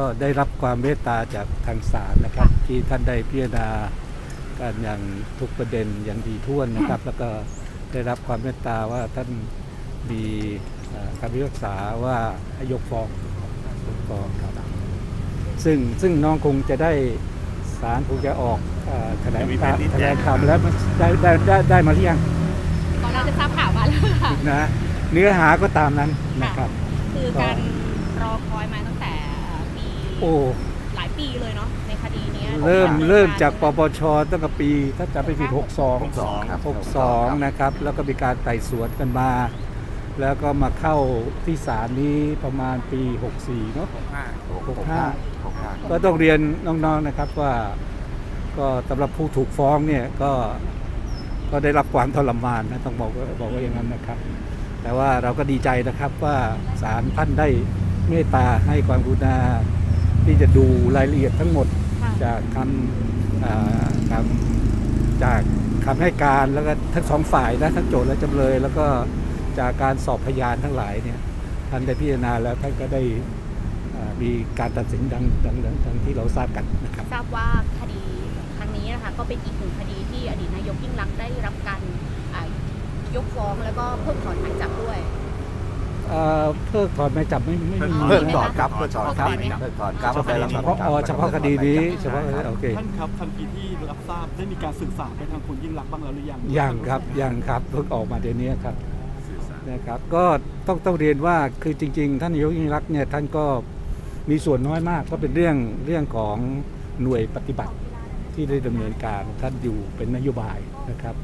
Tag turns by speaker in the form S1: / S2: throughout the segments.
S1: ก็ได้รับความเมตตาจากทางศาลนะครับ ที่ท่านได้พิจารณาการอย่างทุกประเด็นอย่างดีท่วนนะครับ แล้วก็ได้รับความเมตตาว่าท่านมีเอ่อคำพิพากษาว่าให้ยกฟ้องยกฟ้องครับซึ่งซึ่งน้องคงจะได้ศาลคงจะออกเอ่อแถลงข่าวแถลงข่าวมาแล้วได้ได้ได้ได้มาหรือยัง
S2: ตอนเราจะทราบข่าวมาแล้วค่ะ
S1: นะเนื้อหาก็ตามนั้นนะครับ
S2: คือการรอคอยมาตั้งแต่ปี
S1: โอ้
S2: หลายปีเลยเนาะในคดีเนี้ย
S1: เริ่ม
S2: ของ
S1: เริ่มจากปปชตั้งแต่ปี ถ้าจำไม่ผิด62
S3: 62 ครับ
S1: 62 นะครับ แล้วก็มีการไต่สวนกันมา แล้วก็มาเข้าที่ศาลนี้ประมาณปี 64 เนาะ65 ก็ต้องเรียนน้องๆนะครับว่าก็สำหรับผู้ถูกฟ้องเนี่ยก็ก็ได้รับความทรมานนะต้องบอกว่าบอกว่าอย่างนั้นนะครับ แต่ว่าเราก็ดีใจนะครับว่าศาลท่านได้เมตตาให้ความกรุณา ที่จะดูรายละเอียดทั้งหมด
S2: ค่ะ
S1: จากคำอ่าคำจากคำให้การแล้วก็ทั้งสองฝ่ายนะทั้งโจทย์และจำเลย แล้วก็จากการสอบพยานทั้งหลายเนี่ยท่านได้พิจารณาแล้วท่านก็ได้อ่ามีการตัดสินดังดังดังดังที่เราทราบกันนะครับ
S2: ทราบว่าคดีครั้งนี้นะคะก็เป็นอีกหนึ่งคดีที่อดีตนายกยิ่งรักษณ์ได้รับการอ่ายกฟ้องแล้วก็เพิกถอนหมายจับด้วย
S1: เอ่อเพิกถอนหมายจับไม่ไม่มี
S3: เพิก
S2: ไหม
S3: ถ
S2: คะ
S3: อนครับเพิกถอนครับ
S2: เพิกถอนไหม
S3: เพิกถอนครับ
S1: เฉพาะเฉพาะอ๋อเฉพาะคดีนี้เฉพาะโอเค
S4: ท่านครับทันทีที่รับทราบได้มีการสื่อสารไปทางคุณยิ่งรักษณ์บ้างแล้วหรือยัง
S1: ยังครับยังครับเพิ่งออกมาเดี๋ยวนี้ครับนะครับก็ต้องต้องเรียนว่าคือจริง ๆ ท่านนายกยิ่งรักษณ์เนี่ยท่านก็มีส่วนน้อยมากก็เป็นเรื่องเรื่องของหน่วยปฏิบัติที่ได้ดำเนินการท่านอยู่เป็นนโยบายนะครับ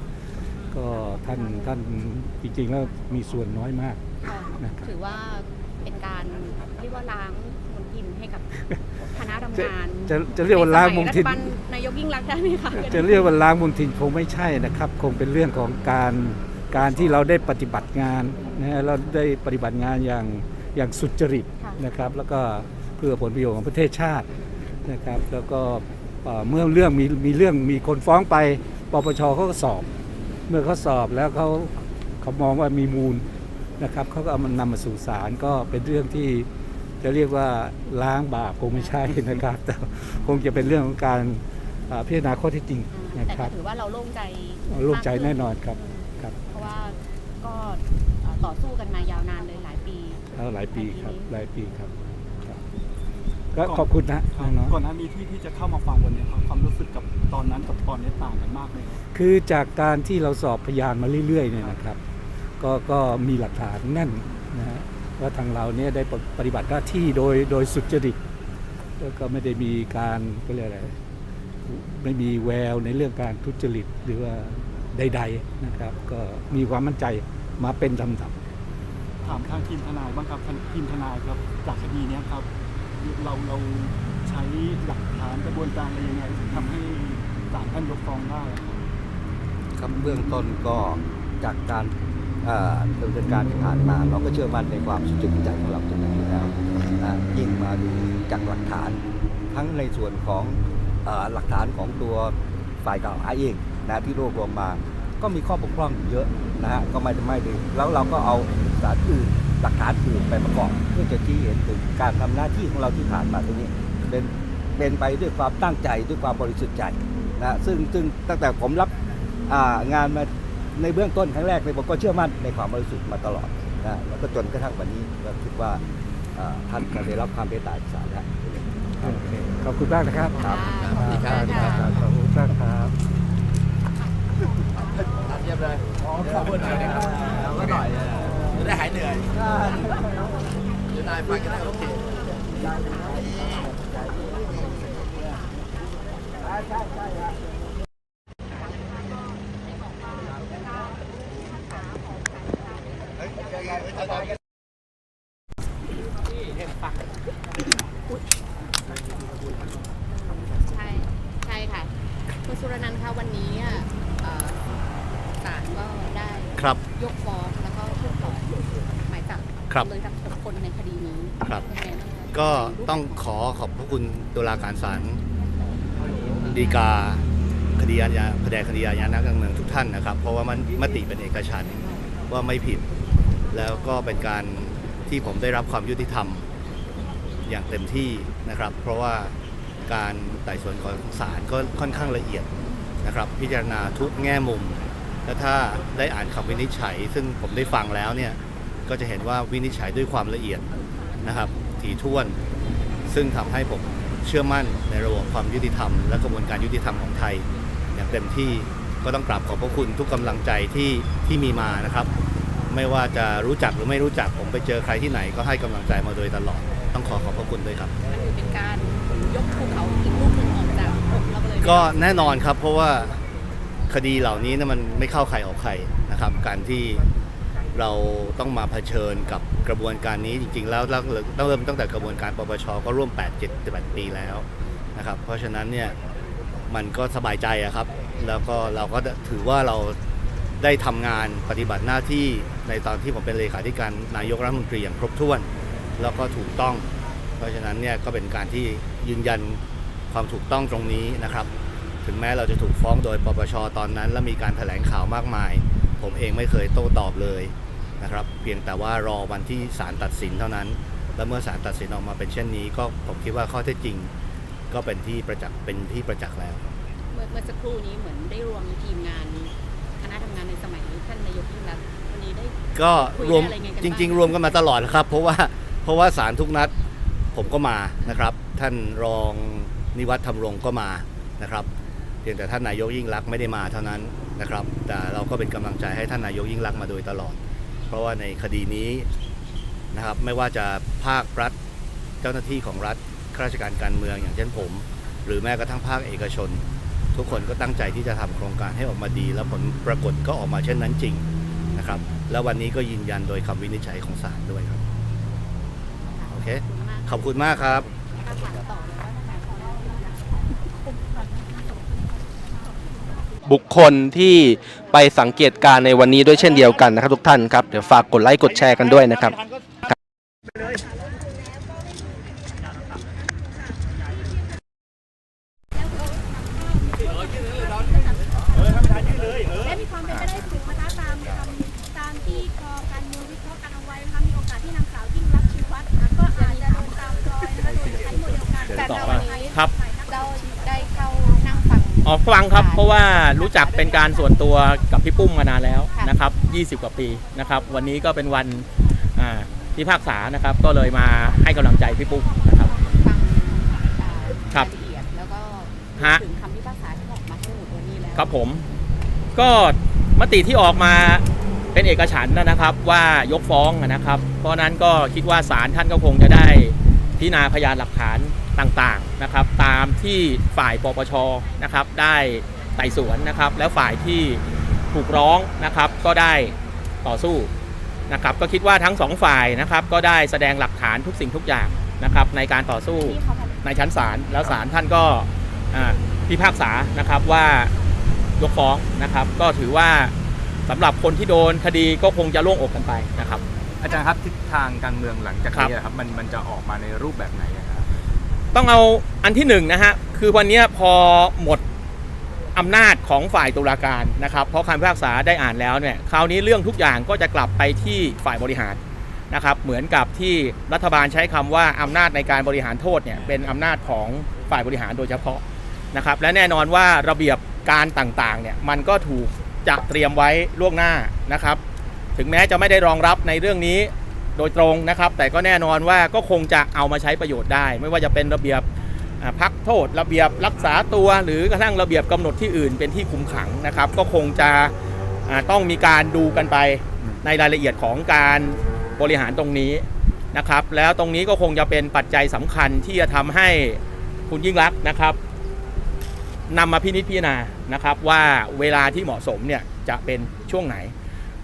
S1: ก็ท่านท่านจริงๆแล้วมีส่วนน้อยมาก
S2: ค่ะ
S1: นะครับ
S2: ถือว่าเป็นการเรียกว่าล้างมลทินให้กับคณะทำงาน
S1: จะจะเรียกว่าล้างมลทิน
S2: ในสยรัฐบาลนายกยิ่งรักษณ์ได้ไหมคะ
S1: จะเรียกว่าล้างมลทินคงไม่ใช่นะครับ คงเป็นเรื่องของการการที่เราได้ปฏิบัติงานนะฮะเราได้ปฏิบัติงานอย่างอย่างสุจริต
S2: ค่ะ
S1: นะครับ แล้วก็เพื่อผลประโยชน์ของประเทศชาตินะครับ แล้วก็เอ่อเมื่อเรื่องมีมีเรื่องมีคนฟ้องไปปปชเขาก็สอบ เมื่อเขาสอบแล้วเขาเขามองว่ามีมูล นะครับเขาก็เอามันนำมาสู่ศาลก็เป็นเรื่องที่จะเรียกว่าล้างบาปคงไม่ใช่นะครับ แต่คงจะเป็นเรื่องของการอ่าพิจารณาข้อเท็จจริงนะ
S2: แต่
S1: ครั
S2: ก็
S1: บ
S2: ถือว่าเราโล่งใจ
S1: โล่งใจแน่นอนครับครับ
S2: เพราะว่าก็เอ่อต่อสู้กันมายาวนานเลยหลายปี
S1: แล้วหลายปีครับหลายปีครับครับก็ขอบคุณนะ
S4: ครับ
S1: น้อง
S4: ก่อนหน้านี้ที่ที่จะเข้ามาฟังวันนี้ครับความรู้สึกกับตอนนั้นกับตอนนี้ต่างกันมากเลยครับ
S1: ๆคือจากการที่เราสอบพยานมาเรื่อยๆเนี่ยนะครับ ก็ก็มีหลักฐานแน่นนะฮะว่าทางเราเนี่ยได้ปฏิบัติหน้าที่โดยโดยสุจริตแล้วก็ไม่ได้มีการก็เรียกอะไรไม่มีแววในเรื่องการทุจริตหรือว่าใด ๆนะครับ ก็มีความมั่นใจมาเป็นลำดับ
S4: ถามทางทีมทนายบ้างครับทีมทนายครับจากคดีเนี้ยครับ เราเราใช้หลักฐานกระบวนการอะไรยังไงถึงทำให้ศาลท่านยกฟ้องได้ครับ
S3: ครับเบื้องต้นก็จากการเอ่อ ดำเนินการที่ผ่านมา เราก็เชื่อมั่นในความสุจริตใจของเราตรงนี้อยู่แล้วนะยิ่งมาดูจากหลักฐาน ทั้งในส่วนของอหลักฐานของตัวฝ่ายกล่าวหาเองนะที่รวบรวมมา ก็มีข้อบกพร่องเยอะนะฮะก็ไม่ได้ไม่ด้แล้วเราก็เอาสารอื่นหลักฐานอื่นไปประกอบเพื่อจะชี้เห็นถึงการทำหน้าที่ของเราที่ผ่านมาตรงนี้เป็นเป็นไปด้วยความตั้งใจด้วยความบริสุทธิ์ใจนะซึ่งซึ่งตั้งแต่ผมรับงานมา ในเบื้องต้นครั้งแรกเลยผมก็เชื่อมั่นในความบริสุทธิ์มาตลอดนะแล้วก็จนกระทั่งวันนี้ก็คิดว่าอ่าท่านก็ได้รับความเมตตาจากศาลแล้ว
S1: โอเคขอบคุณมากนะครับ
S3: ครับ
S2: ขอบคุณค่ะ
S1: ครับขอบคุณมากครับ
S5: เยี่ยมเลยขอบคุณหน่อยนะครับเราก็หน่อยจะได้หายเหนื่อยจะได้ฟังกันได้โอเค
S2: ใช่ใช่ค่ะ คุณสุรนันท์คะวันนี้อะเอ่อศาลก็ได้
S6: ครับ
S2: ยกฟ้องแล้วก็เพิกถอนหมายจับ
S6: ครับ
S2: เลยทั้งหกคนในคดีนี้
S6: ครับ
S2: เป็นไงบ้างคะ
S6: ก็ต้องขอขอบพระคุณตุลาการศาลฎีกาคดีอาญาแผนกคดีอาญานักการเมืองทุกท่านนะครับ เพราะว่ามันมติเป็นเอกฉันท์ว่าไม่ผิด แล้วก็เป็นการที่ผมได้รับความยุติธรรมอย่างเต็มที่นะครับ เพราะว่าการไต่สวนของศาลก็ค่อนข้างละเอียดนะครับ พิจารณาทุกแง่มุม และถ้าได้อ่านคำวินิจฉัย ซึ่งผมได้ฟังแล้วเนี่ย ก็จะเห็นว่าวินิจฉัยด้วยความละเอียดนะครับถี่ถ้วน ซึ่งทำให้ผมเชื่อมั่นในระบบความยุติธรรม และกระบวนการยุติธรรมของไทย อย่างเต็มที่ก็ต้องกราบขอบพระคุณทุกกำลังใจที่ที่มีมานะครับ ไม่ว่าจะรู้จักหรือไม่รู้จักผมไปเจอใครที่ไหนก็ให้กำลังใจมาโดยตลอด ต้องขอขอบพระคุณด้วยครับ
S2: มันถือเป็นการยกภูเขาอีกลูกหนึ่งออกจากอกเราไปเลย
S6: ก็แน่นอนครับเพราะว่าคดีเหล่านี้เนะมันไม่เข้าใครออกใครนะครับ การที่ เราต้องมาเผชิญกับกระบวนการนี้จริง ๆ แล้วเราต้องเริ่มตั้งแต่กระบวนการปปชก็ร่วม 8 7 8ปีแล้วนะครับ เพราะฉะนั้นเนี่ยมันก็สบายใจอะครับ แล้วก็เราก็ถือว่าเราได้ทำงานปฏิบัติหน้าที่ในตอนที่ผมเป็นเลขาธิการนายกรัฐมนตรีอย่างครบถ้วน แล้วก็ถูกต้อง เพราะฉะนั้นเนี่ยก็เป็นการที่ยืนยันความถูกต้องตรงนี้นะครับ ถึงแม้เราจะถูกฟ้องโดยปปชตอนนั้น และมีการแถลงข่าวมากมาย ผมเองไม่เคยโต้ตอบเลยนะครับ เพียงแต่ว่ารอวันที่ศาลตัดสินเท่านั้น และเมื่อศาลตัดสินออกมาเป็นเช่นนี้ ก็ผมคิดว่าข้อเท็จจริง ก็เป็นที่ประจักษ์เป็นที่ประจักษ์แล้ว
S2: เมื่อเมื่อสักครู่นี้เหมือนได้รวมทีมงานคณะทำงานในสมัยท่านนายกยิ่งรักษณ์วันนี้ได้
S6: ก็
S2: คุย
S6: รวม
S2: อะไรไงกันบ้าง
S6: จริง ๆ รวมกันมาตลอดนะครับ เพราะว่าเพราะว่าศาลทุกนัดผมก็มานะครับ ท่านรองนิวัฒน์ธรรมรงค์ก็มานะครับเพียงแต่ท่านนายกยิ่งรักษณ์ไม่ได้มาเท่านั้น นะครับ แต่เราก็เป็นกำลังใจให้ท่านนายกยิ่งรักมาโดยตลอด เพราะว่าในคดีนี้นะครับไม่ว่าจะภาครัฐ เจ้าหน้าที่ของรัฐข้าราชการการเมืองอย่างเช่นผม หรือแม้กระทั่งภาคเอกชน ทุกคนก็ตั้งใจที่จะทำโครงการให้ออกมาดี แล้วผลปรากฏก็ออกมาเช่นนั้นจริงนะครับ แล้ววันนี้ก็ยืนยันโดยคำวินิจฉัยของศาลด้วยครับโอเคขอบคุณมากครับ
S2: ถ้าถามต่อเลยว่าถ้าถามต่อแล้ว
S7: บุคคลที่ไปสังเกตการณ์ในวันนี้ด้วยเช่นเดียวกันนะครับทุกท่านครับเดี๋ยวฝากกดไลค์กดแชร์กันด้วยนะครับ
S8: และมีความเป็นไปได้สูงนะคะตามคำตามที่กอการเมืองวิเคราะห์กันเอาไว้นะคะมีโอกาสที่นางสาวยิ่งรักษณ์ชินวัตรนะคะก็อาจจะโดนตามรอยนะคะโดยใช้โมเดลการ
S2: แต่ในวันนี้
S9: ครับ
S2: เราได้เข้านั่งฟัง
S9: ออกฟังครับ เพราะว่ารู้จักเป็นการส่วนตัวกับพี่ปุ้มมานานแล้ว
S2: ค่ะ
S9: นะครับ 20 กว่าปีนะครับ วันนี้ก็เป็นวันอ่าพิพากษานะครับ ก็เลยมาให้กำลังใจพี่ปุ้มนะครับ
S2: ฟังอ่า
S9: ครับา
S2: ยละเอียดแล้วก็
S9: ฮะ
S2: ถึงคำพิพากษาที่ออกมาทั้งหมดวันนี้แล้ว
S9: ครับผม ก็มติที่ออกมาเป็นเอกฉันท์นะครับว่ายกฟ้องนะครับ เพราะฉะนั้นก็คิดว่าศาลท่านก็คงจะได้พิจารณาพยานหลักฐาน ต่างๆนะครับตามที่ฝ่ายปปชนะครับได้ไต่สวนนะครับแล้วฝ่ายที่ถูกร้องนะครับก็ได้ต่อสู้นะครับก็คิดว่าทั้งสองฝ่ายนะครับก็ได้แสดงหลักฐานทุกสิ่งทุกอย่างนะครับในการต่อสู้ในชั้นศาลแล้วศาลท่านก็อ่าพิพากษานะครับว่ายกฟ้องนะครับ ก็ถือว่าสำหรับคนที่โดนคดีก็คงจะโล่งอกกันไปนะครับ
S10: อาจารย์ครับทิศทางการเมืองหลังจากนี้ครับมันมันจะออกมาในรูปแบบไหนครับ
S9: ต้องเอาอันที่หนึ่งนะฮะ คือวันนี้พอหมดอำนาจของฝ่ายตุลาการนะครับ เพราะคำพิพากษาได้อ่านแล้วเนี่ย คราวนี้เรื่องทุกอย่างก็จะกลับไปที่ฝ่ายบริหารนะครับ เหมือนกับที่รัฐบาลใช้คำว่าอำนาจในการบริหารโทษเนี่ยเป็นอำนาจของฝ่ายบริหารโดยเฉพาะนะครับ และแน่นอนว่าระเบียบการต่างๆเนี่ยมันก็ถูกจะเตรียมไว้ล่วงหน้านะครับ ถึงแม้จะไม่ได้รองรับในเรื่องนี้ โดยตรงนะครับ แต่ก็แน่นอนว่าก็คงจะเอามาใช้ประโยชน์ได้ ไม่ว่าจะเป็นระเบียบพักโทษ ระเบียบรักษาตัว หรือกระทั่งระเบียบกำหนดที่อื่นเป็นที่คุมขังนะครับ ก็คงจะต้องมีการดูกันไปในรายละเอียดของการบริหารตรงนี้นะครับ แล้วตรงนี้ก็คงจะเป็นปัจจัยสำคัญที่จะทำให้คุณยิ่งรักนะครับนำมาพินิจพิจารณานะครับว่าเวลาที่เหมาะสมเนี่ยจะเป็นช่วงไหน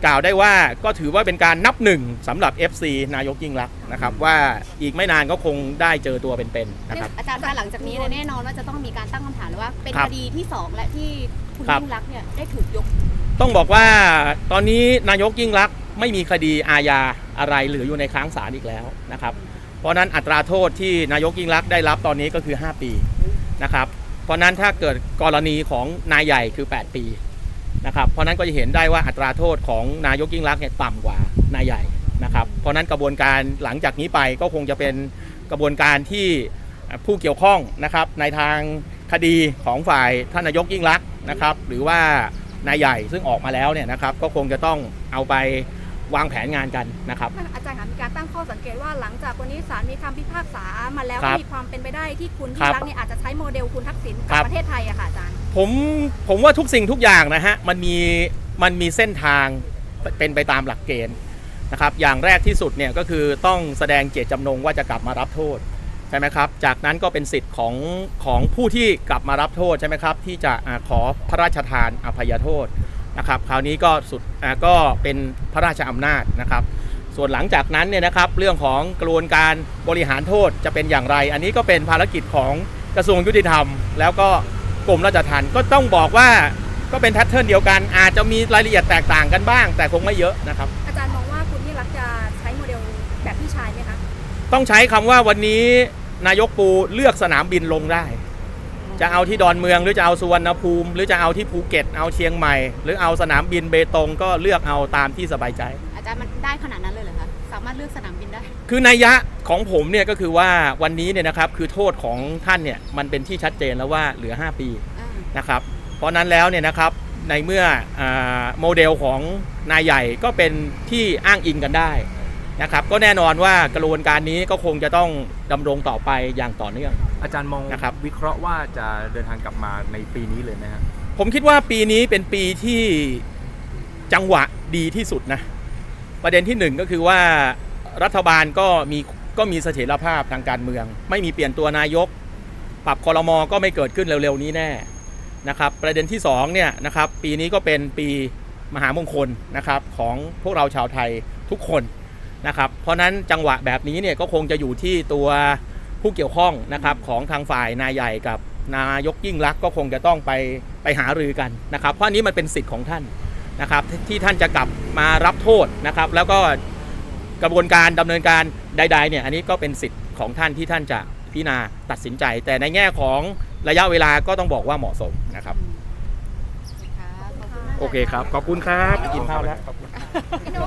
S9: กล่าวได้ว่าก็ถือว่าเป็นการนับหนึ่งสำหรับ FC นายกยิ่งรักษณ์นะครับ ว่าอีกไม่นานก็คงได้เจอตัวเป็นๆนะครับ
S2: อาจารย์คะหลังจากนี้เนี่ยแน่นอนว่าจะต้องมีการตั้งคำถามเลยว่า เป็น
S9: ครั
S2: ค
S9: บ
S2: ดีที่สองและที่คุณ
S9: ครับ
S2: ยิ่งรักษณ์เนี่ยได้ถูกยก
S9: ต้องบอกว่าตอนนี้นายกยิ่งรักษณ์ไม่มีคดีอาญาอะไรเหลืออยู่ในค้างศาลอีกแล้วนะครับ เพราะฉะนั้นอัตราโทษที่นายกยิ่งรักษณ์ได้รับตอนนี้ก็คือ 5 ปีนะครับ เพราะฉะนั้นถ้าเกิดกรณีของนายใหญ่คือ 8 ปี นะครับเพราะฉะนั้นก็จะเห็นได้ว่าอัตราโทษของนายกยิ่งรักษณ์เนี่ยต่ำกว่านายใหญ่นะครับเพราะฉะนั้นกระบวนการหลังจากนี้ไปก็คงจะเป็นกระบวนการที่ผู้เกี่ยวข้องนะครับในทางคดีของฝ่ายท่านนายกยิ่งรักษณ์นะครับหรือว่านายใหญ่ซึ่งออกมาแล้วเนี่ยนะครับก็คงจะต้องเอาไปวางแผนงานกันนะครับ
S8: อาจารย์คะมีการตั้งข้อสังเกตว่าหลังจากวันนี้ศาลมีคำพิพากษามาแล้ว
S9: ครับ
S8: มีความเป็นไปได้ที่คุณ
S9: ครั
S8: ที่
S9: บ
S8: รักเนี่ยอาจจะใช้โมเดลคุณทักษิณ
S9: ครั
S8: กับบประเทศไทยอะค่ะอาจารย์
S9: ผมผมว่าทุกสิ่งทุกอย่างนะฮะมันมีมันมีเส้นทางเป็นไปตามหลักเกณฑ์นะครับอย่างแรกที่สุดเนี่ยก็คือต้องแสดงเจตจำนงว่าจะกลับมารับโทษใช่ไหมครับ จากนั้นก็เป็นสิทธิ์ของของผู้ที่กลับมารับโทษใช่ไหมครับ ที่จะอขอพระราชทานอภัยโทษนะครับ คราวนี้ก็สุดก็เป็นพระราชอำนาจนะครับ ส่วนหลังจากนั้นเนี่ยนะครับ เรื่องของกระบวนการบริหารโทษจะเป็นอย่างไร อันนี้ก็เป็นภารกิจของกระทรวงยุติธรรม แล้วก็ กรมราชทัณฑ์ก็ต้องบอกว่าก็เป็นแพทเทิร์นเดียวกัน อาจจะมีรายละเอียดแตกต่างกันบ้าง แต่คงไม่เยอะนะครับ
S8: อาจารย์มองว่าคุณที่รักจะใช้โมเดลแบบพี่ชายไหมคะ
S9: ต้องใช้คำว่าวันนี้นายกปูเลือกสนามบินลงได้ จะเอาที่ดอนเมืองหรือจะเอาสุวรรณภูมิ หรือจะเอาที่ภูเก็ตเอาเชียงใหม่ หรือเอาสนามบินเบตงก็เลือกเอาตามที่สบายใจ
S2: อาจารย์มันได้ขนาดนั้นเลยเหรอคะสามารถเลือกสนามบินได้
S9: คือนัยยะของผมเนี่ยก็คือว่าวันนี้เนี่ยนะครับคือโทษของท่านเนี่ยมันเป็นที่ชัดเจนแล้วว่าเหลือ 5 ปีนะครับ เพราะนั้นแล้วเนี่ยนะครับในเมื่ออาโมเดลของนายใหญ่ก็เป็นที่อ้างอิงกันได้นะครับก็แน่นอนว่ากระบวนการนี้ก็คงจะต้องดำรงต่อไปอย่างต่อเนื่อง
S10: อาจารย์มอง
S9: นะครับ
S10: วิเคราะห์ว่าจะเดินทางกลับมาในปีนี้เลยไหมครับ
S9: ผมคิดว่าปีนี้เป็นปีที่จังหวะดีที่สุดนะประเด็นที่หนึ่งก็คือว่า รัฐบาลก็มีก็มีเสถียรภาพทางการเมือง ไม่มีเปลี่ยนตัวนายก ปรับคอรมอก็ไม่เกิดขึ้นเร็วๆนี้แน่นะครับ ประเด็นที่สองเนี่ยนะครับปีนี้ก็เป็นปีมหามงคลนะครับของพวกเราชาวไทยทุกคนนะครับ เพราะนั้นจังหวะแบบนี้เนี่ยก็คงจะอยู่ที่ตัวผู้เกี่ยวข้องนะครับของทางฝ่ายนายใหญ่กับนายกยิ่งรักก็คงจะต้องไปไปหารือกันนะครับ เพราะนี้มันเป็นสิทธิ์ของท่านนะครับที่ท่านจะกลับมารับโทษนะครับ แล้วก็ กระบวนการดำเนินการใดๆเนี่ยอันนี้ก็เป็นสิทธิ์ของท่านที่ท่านจะพิจารณาตัดสินใจ แต่ในแง่ของระยะเวลาก็ต้องบอกว่าเหมาะสมนะครับ โอเคครับ ขอบคุณครับ กินข้าวแล้ว
S8: พี่นุ